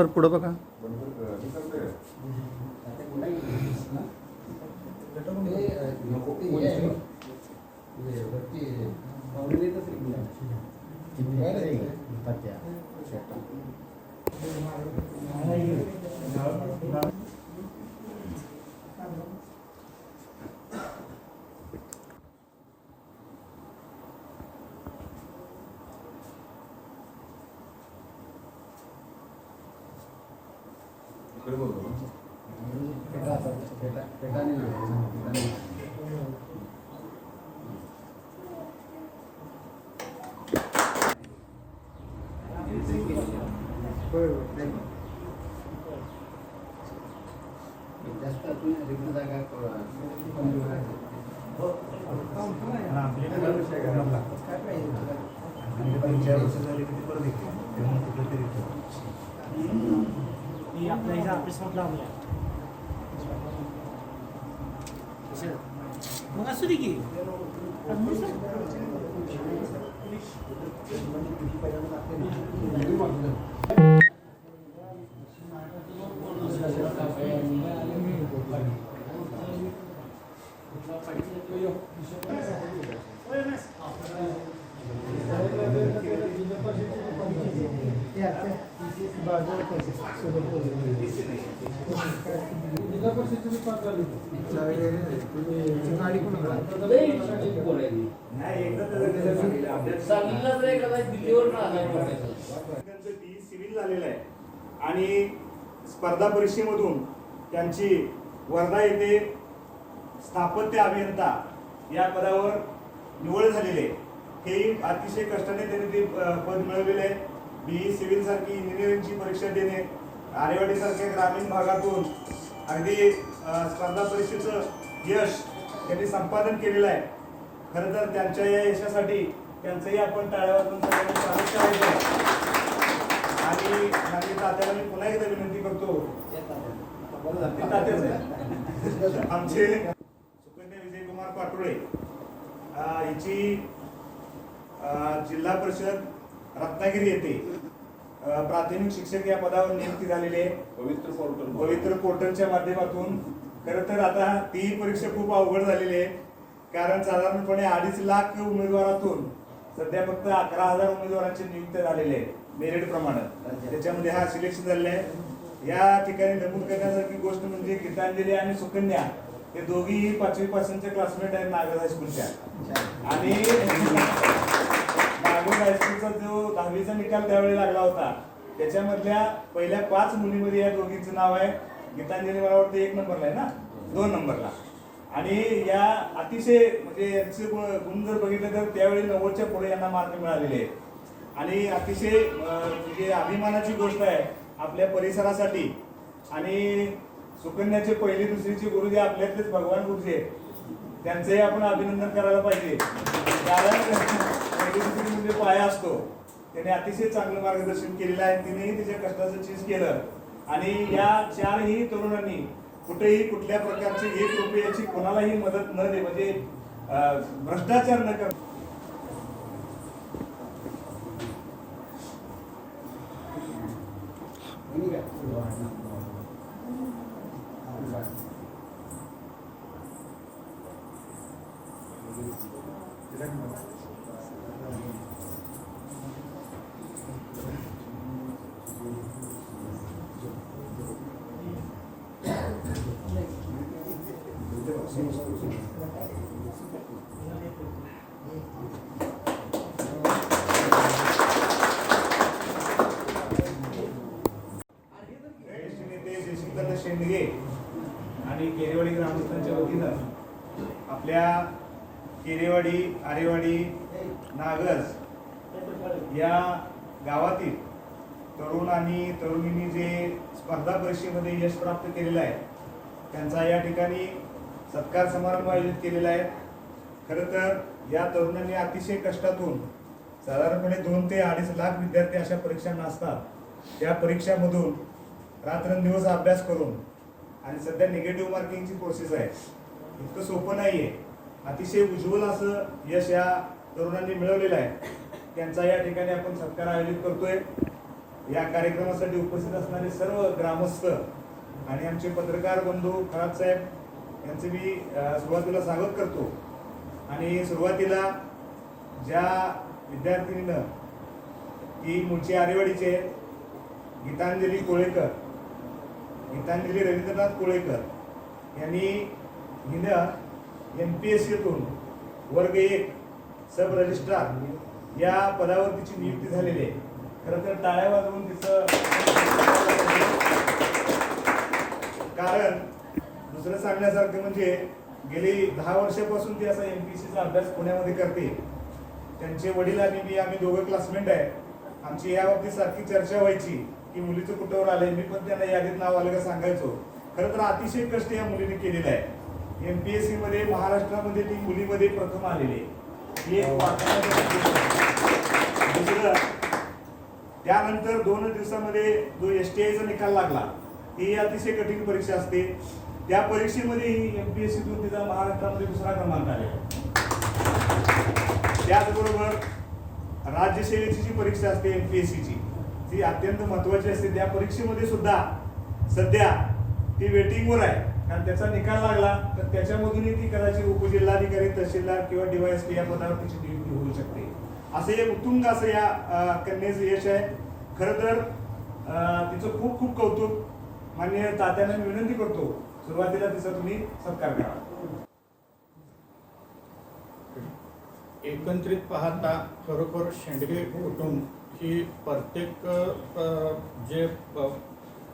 Sir पुढं बघा जास्त रिक्त जागा मी आपल्या इथं ऑफिसमधला आलोय मग असू दे की त्यांचं सिव्हिल झालेलं आहे आणि स्पर्धा परीक्षेमधून त्यांची वर्धा येथे स्थापत्य अभियंता या पदावर निवड झालेली आहे. हे अतिशय कष्टाने त्यांनी ते पद मिळवलेले आहे. बी. सिव्हिल सारखी इंजिनिअरिंगची परीक्षा देणे आरेवाडीसारख्या ग्रामीण भागातून अगदी स्पर्धा परीक्षेचं यश त्यांनी संपादन केलेलं आहे. खरं तर त्यांच्या या यशासाठी त्यांचंही आपण टाळ्या वाजवून सगळ्यांनी स्वागत करायचं आणि माझी तात्याला मी पुन्हा एकदा विनंती करतो. आमचे अं, जिल्हा परिषद रत्नागिरी येथे प्राथमिक शिक्षक या पदावर नियुक्ती झालेली आहे. पवित्र पोर्टल पवित्र पोर्टलच्या माध्यमातून. खरं तर आता ती परीक्षा खूप अवघड झालेली आहे. कारण साधारणपणे अडीच लाख उमेदवारातून सध्या फक्त अकरा हजार उमेदवारांची नियुक्ती झालेली आहे मेरिट प्रमाणे. त्याच्यामध्ये हा सिलेक्शन झालेला आहे. या ठिकाणी नमूद करण्यासारखी गोष्ट म्हणजे गीतांजली आणि सुकन्या हे दोघीही पाचवी पासूनचे क्लासमेट आहेत नागद हायस्कूलच्या आणि नागद हायस्कूलचा जो दहावीचा निकाल त्यावेळी लागला होता त्याच्यामधल्या पहिल्या पाच मुलीमध्ये या दोघींचं नाव आहे. गीतांजली मला वाटतं एक नंबरला आहे ना? दोन नंबरला. आणि या अतिशय म्हणजे यांचे गुण जर बघितले तर त्यावेळी नव्वदच्या पुढे यांना मार्क मिळालेले आहेत. आणि अतिशय म्हणजे अभिमानाची गोष्ट आहे आपल्या परिसरासाठी. आणि सुकन्याचे पहिली दुसरीचे गुरुजी आपल्यातलेच भगवान गुरुजी आहेत त्यांचंही आपण अभिनंदन करायला पाहिजे. कारण पहिली दुसरी म्हणजे पाया असतो. त्याने अतिशय चांगलं मार्गदर्शन केलेलं आहे. तिनेही त्याच्या कष्टाचं चीज केलं. आणि या चारही तरुणांनी कुठेही कुठल्या प्रकारची एक रुपयाची कोणालाही मदत न दे म्हणजे भ्रष्टाचार न शेंडगे आणि केरेवाडी ग्रामस्थांच्या वतीनं आपल्या केरेवाडी आरेवाडी नागज या गावातील तरुण आणि तरुणींनी जे स्पर्धा परीक्षेमध्ये यश प्राप्त केलेलं आहे त्यांचा या ठिकाणी सत्कार समारंभ आयोजित केलेला आहे. खरं तर या तरुणांनी अतिशय कष्टातून साधारणपणे दोन ते अडीच लाख विद्यार्थी अशा परीक्षांना असतात त्या परीक्षामधून रात्रंदिवस अभ्यास करून आणि सध्या निगेटिव्ह मार्किंगची प्रोसेस आहे इतकं सोपं नाही आहे अतिशय उज्ज्वल असं यश या तरुणांनी मिळवलेलं आहे. त्यांचा या ठिकाणी आपण सत्कार आयोजित करतोय. या कार्यक्रमासाठी उपस्थित असणारे सर्व ग्रामस्थ आणि आमचे पत्रकार बंधू खरात साहेब यांचं मी सुरुवातीला स्वागत करतो. आणि सुरुवातीला ज्या विद्यार्थिनीनं ती मुळची आरेवाडीचे गीतांजली कोळेकर गीतांजली रवींद्रनाथ कोळेकर यांनी हिनं एम पी एस सीतून वर्ग एक सब रजिस्ट्रार या पदावर तिची नियुक्ती झालेली आहे. खरं तर टाळ्या वाजवून तिचं कारण दुसरं सांगण्यासारखं म्हणजे गेली दहा वर्षापासून ती असा एम पी सीचा अभ्यास पुण्यामध्ये करते. त्यांचे वडील आणि मी आम्ही दोघं क्लासमेट आहे. आमची या बाबतीत सारखी चर्चा व्हायची की मुलीचं कुठवर आलंय मी पण त्यांना यादीत नाव आलं का सांगायचो. खरं तर अतिशय कष्ट या मुलीने केलेलं आहे. एम पी एस सी मध्ये महाराष्ट्रामध्ये ती मुलीमध्ये प्रथम आलेली आहे. ही. एक. दुसरं त्यानंतर दोन दिवसामध्ये जो एस टी आयचा निकाल लागला ही अतिशय कठीण परीक्षा असते. त्या परीक्षेमध्ये ही एम पी एस सीतून तिचा महाराष्ट्रामध्ये दुसरा क्रमांक आलेला त्याचबरोबर राज्यसेवेची जी परीक्षा असते एम पी एस सीची ती अत्यंत महत्वाची असते. त्या परीक्षेमध्ये सुद्धा सध्या ती वेटिंगवर आहे. कारण त्याचा निकाल लागला तर त्याच्यामधूनही ती कदाचित उपजिल्हाधिकारी तहसीलदार किंवा डीवायएसपी या पदावर तिची नियुक्ती होऊ शकते. असं एक उत्तुंग असं या अं, कन्येचं यश आहे. खरं तर तिचं खूप खूप कौतुक. मान्य तात्यांना विनंती करतो. सुरुवातीला तिचा तुम्ही सत्कार करा. एकत्रित पाहता खरोखर शेंडगे कुटुंब ही प्रत्येक जे प-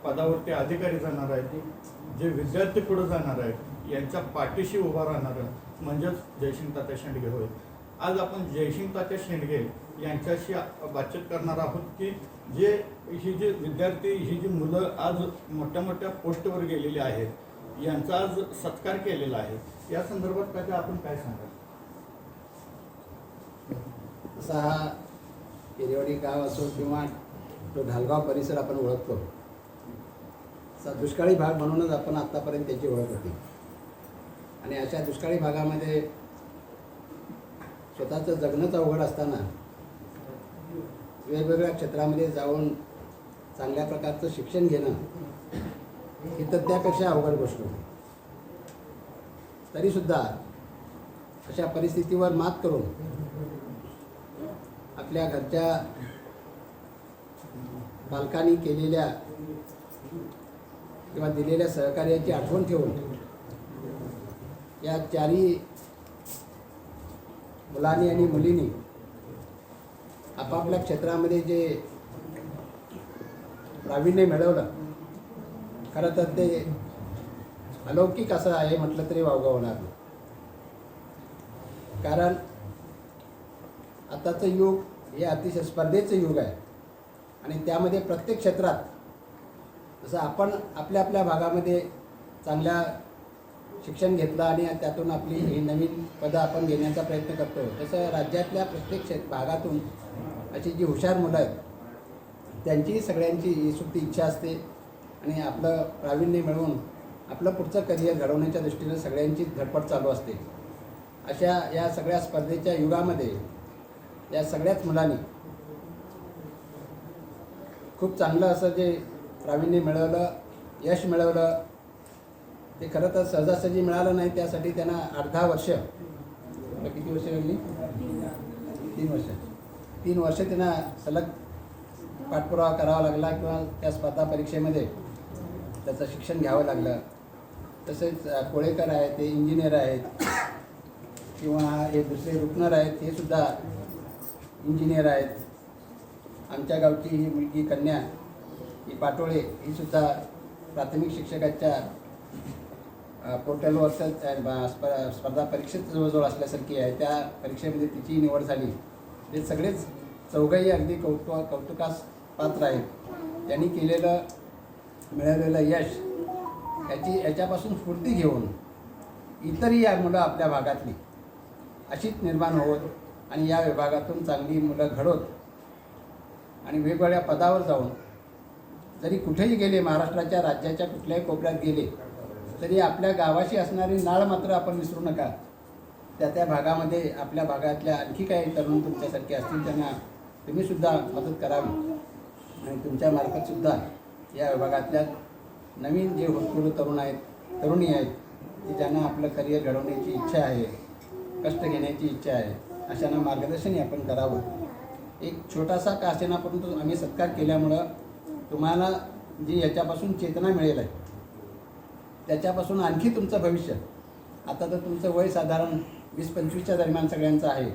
पदावरती अधिकारी जाणार आहेत जे विद्यार्थी पुढे जाणार आहेत यांच्या पाठीशी उभा राहणार म्हणजेच जयसिंग तात्या शेंडगे होय. आज आपण जयसिंग तात्या शेंडगे यांच्याशी बातचीत करणार आहोत की जे ही जी विद्यार्थी ही जी मुलं आज मोठ्या मोठ्या पोस्टवर गेलेली आहेत यांचा आज सत्कार केलेला आहे. या संदर्भात काय आपण काय सांगाल? असा हा पेरेवाडी गाव असो किंवा तो ढालगाव परिसर आपण ओळखतो. असा दुष्काळी भाग म्हणूनच आपण आत्तापर्यंत त्याची ओळख होती. आणि अशा दुष्काळी भागामध्ये स्वतःचं जगणंच अवघड असताना वेगवेगळ्या क्षेत्रामध्ये जाऊन चांगल्या प्रकारचं शिक्षण घेणं ही तर त्यापेक्षा अवघड गोष्ट होती. तरीसुद्धा अशा परिस्थितीवर मात करून आपल्या घरच्या पालकांनी केलेल्या किंवा दिलेल्या सहकार्याची आठवण ठेवून या चारही मुलांनी आणि मुलींनी आपापल्या क्षेत्रामध्ये जे प्रावीण्य मिळवलं खरं तर ते अलौकिक असं आहे म्हटलं तरी वावगा होणार नाही. कारण आताचं युग हे अतिशय स्पर्धेचं युग आहे. आणि त्यामध्ये प्रत्येक क्षेत्रात जसं आपण आपल्या आपल्या भागामध्ये चांगल्या शिक्षण घेतलं आणि त्यातून आपली ही नवीन पदं आपण घेण्याचा प्रयत्न करतो. तसं राज्यातल्या प्रत्येक क्षेत्र भागातून अशी जी हुशार मुलं आहेत त्यांची सगळ्यांची ही सुट्टी इच्छा असते. आणि आपलं प्रावीण्य मिळवून आपलं पुढचं करिअर घडवण्याच्या दृष्टीनं सगळ्यांची धडपड चालू असते. अशा या सगळ्या स्पर्धेच्या युगामध्ये या सगळ्याच मुलांनी खूप चांगलं असं जे प्रावीण्य मिळवलं यश मिळवलं ते खरं तर सहजासहजी मिळालं नाही त्यासाठी त्यांना अर्धा वर्ष किती वर्ष लागली तीन वर्ष. तीन वर्ष त्यांना सलग पाठपुरावा करावा लागला किंवा त्या स्पर्धा परीक्षेमध्ये त्याचं शिक्षण घ्यावं लागलं. तसेच कोळेकर आहेत ते इंजिनियर आहेत किंवा हे दुसरे रुपनर आहेत हे सुद्धा इंजिनियर आहेत. आमच्या गावची ही मुलगी कन्या ही पाटोळे ही सुद्धा प्राथमिक शिक्षकाच्या पोर्टलवर स्प- स्पर्धा परीक्षेत जवळजवळ असल्यासारखी आहे. त्या परीक्षेमध्ये तिची निवड झाली. ते सगळेच चौघही अगदी कौतुका कौतुकास पात्र आहेत. त्यांनी केलेलं मिळालेलं यश याची याच्यापासून स्फूर्ती घेऊन इतरही या मुलं आपल्या भागातली अशीच निर्माण होत आणि या विभागातून चांगली मुलं घडवत आणि वेगवेगळ्या पदावर जाऊन जरी कुठेही गेले महाराष्ट्राच्या राज्याच्या कुठल्याही कोपऱ्यात गेले तरी आपल्या गावाशी असणारी नाळ मात्र आपण विसरू नका. त्या त्या भागामध्ये आपल्या भागातल्या आणखी काही तरुण तुमच्यासारखे असतील त्यांना तुम्हीसुद्धा मदत करावी आणि तुमच्यामार्फतसुद्धा या विभागातल्या नवीन जे हुरकुर तरुण आहेत तरुणी आहेत की ज्यांना आपलं करिअर घडवण्याची इच्छा आहे कष्ट घेण्याची इच्छा आहे अशांना मार्गदर्शनही आपण करावं. एक छोटासा का असेना परंतु आम्ही सत्कार केल्यामुळं तुम्हाला जी याच्यापासून चेतना मिळेल आहे त्याच्यापासून आणखी तुमचं भविष्य. आता तर तुमचं वय साधारण वीस पंचवीसच्या दरम्यान सगळ्यांचं आहे.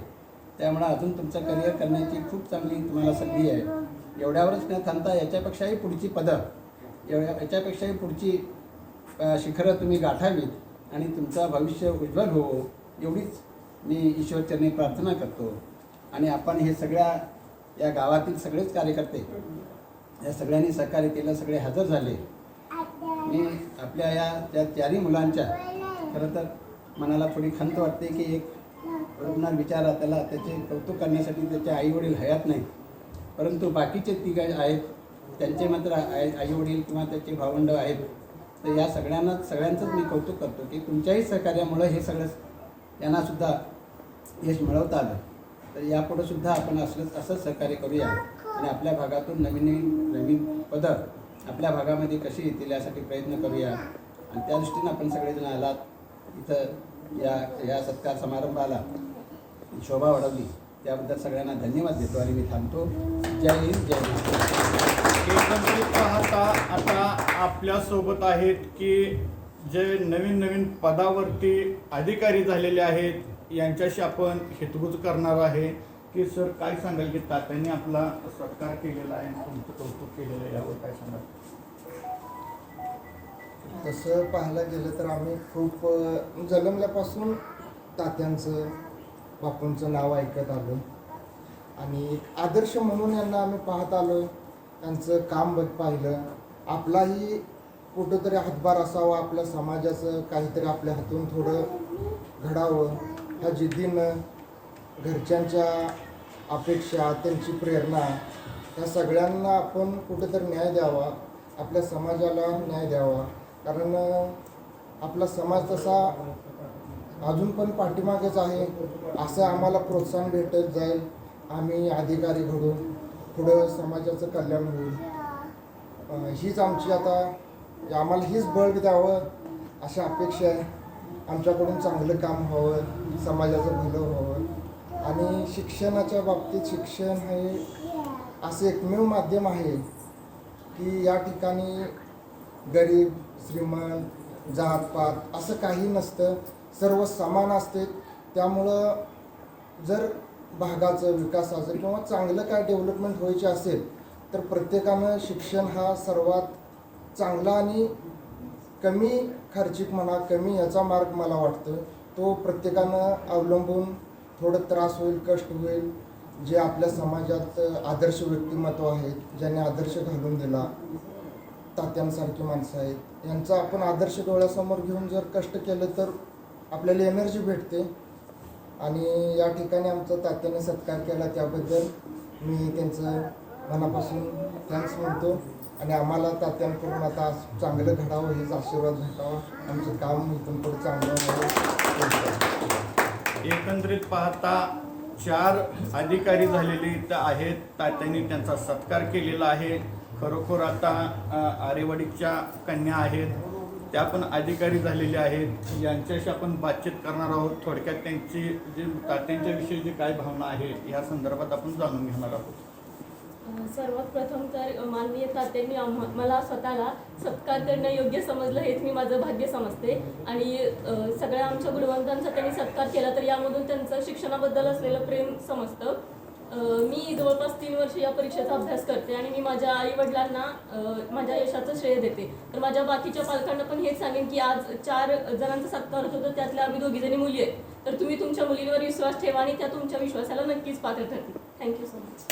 त्यामुळं अजून तुमचं करिअर करण्याची खूप चांगली तुम्हाला संधी आहे. एवढ्यावरच न थांबता याच्यापेक्षाही पुढची पदं एवढ्या याच्यापेक्षाही पुढची शिखरं तुम्ही गाठावीत आणि तुमचं भविष्य उज्ज्वल हो एवढीच मी ईश्वरचरणी प्रार्थना करतो. आणि आपण हे सगळ्या या गावातील सगळेच कार्यकर्ते या सगळ्यांनी सहकार्य केलं सगळे हजर झाले. मी आपल्या या त्या चारही मुलांच्या खरं तर मनाला थोडी खंत वाटते की एक रुग्णात विचारा त्याला त्याचे कौतुक करण्यासाठी त्याचे आईवडील हयात नाही परंतु बाकीचे तिघ आहेत त्यांचे मात्र आई आईवडील किंवा त्याचे भावंड आहेत. तर या सगळ्यांना सगळ्यांचंच मी कौतुक करतो की तुमच्याही सहकार्यामुळं हे सगळं यांनासुद्धा यश मिळवता आलं. तर यापुढं सुद्धा आपण असलंच असंच सहकार्य करूया. आणि आपल्या भागातून नवीन नवीन नवीन पदं आपल्या भागामध्ये कशी येतील यासाठी प्रयत्न करूया. आणि त्या दृष्टीनं आपण सगळेजण आलात. इथं या या सत्कार समारंभाला शोभा वाढवली. त्याबद्दल सगळ्यांना धन्यवाद देतो आणि मी थांबतो. जय हिंद जय महाराष्ट्र. एकंदरीत पाहता आता आपल्यासोबत आहेत की जे नवीन नवीन पदावरती अधिकारी झालेले आहेत यांच्याशी आपण हितगुज करणार आहे. की सर काय सांगाल की तात्यांनी आपला सत्कार केलेला आहे तुमचं कौतुक केलेलं आहे यावर काय सांगाल? तसं पाहायला गेलं तर आम्ही खूप जन्मल्यापासून तात्यांचं बापूंचं नाव ऐकत आलो. आणि एक आदर्श म्हणून यांना आम्ही पाहत आलो. त्यांचं काम बघ पाहिलं. आपलाही कुठंतरी हातभार असावा आपल्या समाजाचं काहीतरी आपल्या हातून थोडं घडावं. ह्या जिद्दीनं घरच्यांच्या अपेक्षा त्यांची प्रेरणा ह्या सगळ्यांना आपण कुठेतरी न्याय द्यावा. आपल्या समाजाला न्याय द्यावा. कारण आपला समाज तसा अजून पण पाठीमागेच आहे. असं आम्हाला प्रोत्साहन भेटत जाईल. आम्ही अधिकारी घडून पुढं समाजाचं कल्याण होईल. हीच आमची आता आम्हाला हीच बळ द्यावं अशा अपेक्षा आहे. आमच्याकडून चांगलं काम व्हावं समाजाचं भलं व्हावं. आणि शिक्षणाच्या बाबतीत शिक्षण हे असं एकमेव माध्यम आहे की या ठिकाणी गरीब श्रीमंत जातपात असं काही नसतं. सर्व समान असते. त्यामुळं जर भागाचं विकासाचं किंवा चांगलं काय डेव्हलपमेंट व्हायचे असेल तर प्रत्येकानं शिक्षण हा सर्वात चांगला आणि कमी खर्चिक म्हणा कमी याचा मार्ग मला वाटतं तो प्रत्येकानं अवलंबून थोडं त्रास होईल कष्ट होईल. जे आपल्या समाजात आदर्श व्यक्तिमत्व आहेत ज्यांनी आदर्श घालून दिला तात्यांसारखी माणसं आहेत यांचा आपण आदर्श डोळ्यासमोर घेऊन जर कष्ट केलं तर आपल्याला एनर्जी भेटते. आणि या ठिकाणी आमचा तात्याने सत्कार केला त्याबद्दल मी त्यांचं मनापासून थँक्स म्हणतो. आणि आम्हाला तात्यांकडून आता चांगलं घडावं हेच आशीर्वाद भेटावा. आमचं काम इथून पुढे चांगलं व्हावं एकंदरीत पाहता चार अधिकारी झालेले इथं आहेत. तात्यांनी त्यांचा सत्कार केलेला आहे. खरोखर आता आरेवाडीच्या कन्या आहेत. त्या पण अधिकारी झालेल्या आहेत. यांच्याशी आपण बातचीत करणार आहोत. थोडक्यात त्यांची जे तात्यांच्याविषयी जे काय भावना आहे या संदर्भात आपण जाणून घेणार आहोत. सर्वात प्रथम तर माननीय तात्यांनी मला स्वतःला सत्कार करणं योग्य समजलं हेच मी माझं भाग्य समजते. आणि सगळ्या आमच्या गुणवंतांचा त्यांनी सत्कार केला तर यामधून त्यांचं शिक्षणाबद्दल असलेलं प्रेम समजतं. मी जवळपास तीन वर्ष या परीक्षेचा अभ्यास करते आणि मी माझ्या आई वडिलांना माझ्या यशाचं श्रेय देते. तर माझ्या बाकीच्या पालकांना पण हेच सांगेन की आज चार जणांचा सत्कार होतो त्यातल्या आम्ही दोघी जणी मुली आहेत. तर तुम्ही तुमच्या मुलींवर विश्वास ठेवा आणि त्या तुमच्या विश्वासाला नक्कीच पात्र ठरतील. थँक्यू सो मच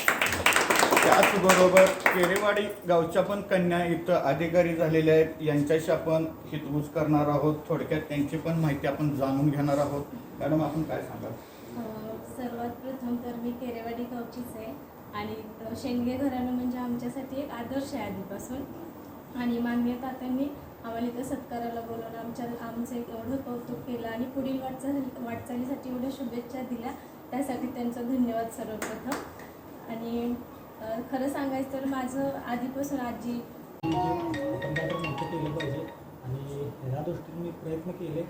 त्याचबरोबर केरेवाडी गावच्या पण कन्या इथं अधिकारी झालेल्या आहेत. यांच्याशी आपण हितगुज करणार आहोत. थोडक्यात त्यांची पण माहिती आपण जाणून घेणार आहोत. मॅडम आपण काय सांगाल? सर्वात प्रथम तर मी केरेवाडी गावचीच आहे. आणि शेंडगे घराणं म्हणजे आमच्यासाठी एक आदर्श आहे आधीपासून. आणि माननीय तात्यांनी आम्हाला इथं सत्काराला बोलवलं. आमच्या आमचं एक एवढं कौतुक केलं आणि पुढील वाटचाल वाटचालीसाठी एवढ्या शुभेच्छा दिल्या. त्यासाठी त्यांचा धन्यवाद सर्वप्रथम. आणि खरं सांगायचं तर माझं आधीपासून आजी केलं पाहिजे आणि ह्या दृष्टीने मी प्रयत्न केले.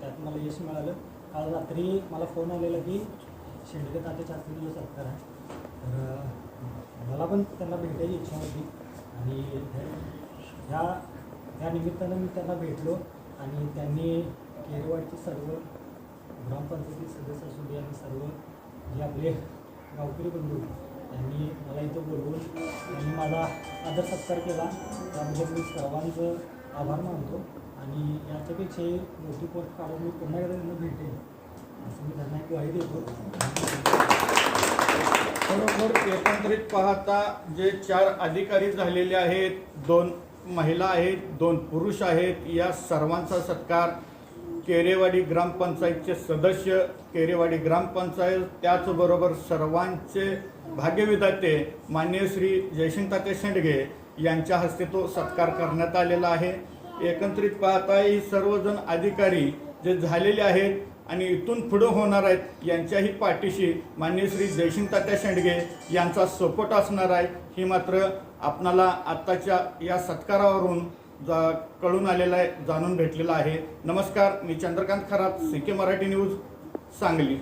त्यात मला यश मिळालं. काल रात्री मला फोन आलेला की शेंडगे तात्याच्या हस्ते सत्कार आहे. तर मला पण त्यांना भेटायची इच्छा होती आणि ह्या ह्या निमित्तानं मी त्यांना भेटलो आणि त्यांनी केरवाडचे सर्व ग्रामपंचायती सदस्य असू दे आणि सर्व जे आपले गावकरी बंधू त्यांनी मला इथं बोलवून त्यांनी माझा आदर सत्कार केला. त्यामुळे मी सर्वांचं आभार मानतो आणि याच्यापेक्षाही मोठी पोस्ट काढून मी पुन्हा एकदा त्यांना भेटेन. खरोखर एकंदरीत पाहता जे चार अधिकारी झालेले आहेत दोन महिला आहेत दोन पुरुष आहेत या सर्वांचा सत्कार केरेवाडी ग्रामपंचायतचे सदस्य केरेवाडी ग्रामपंचायत त्याचबरोबर सर्वांचे भाग्यविधाते मान्य श्री जयसिंगताते शेंडगे यांच्या हस्ते तो सत्कार करण्यात आलेला आहे. एकत्रित पाहता ही सर्वजण अधिकारी जे झालेले आहेत आणि इथून पुढं होणार आहेत यांच्याही पाठीशी मान्य श्री जयसिंग तात्या शेंडगे यांचा सपोर्ट असणार आहे. ही मात्र आपणाला आत्ताच्या या सत्कारावरून जा कळून आलेलं आहे जाणून भेटलेलं आहे. नमस्कार मी Chandrakant Kharat C K Marathi news Sangli.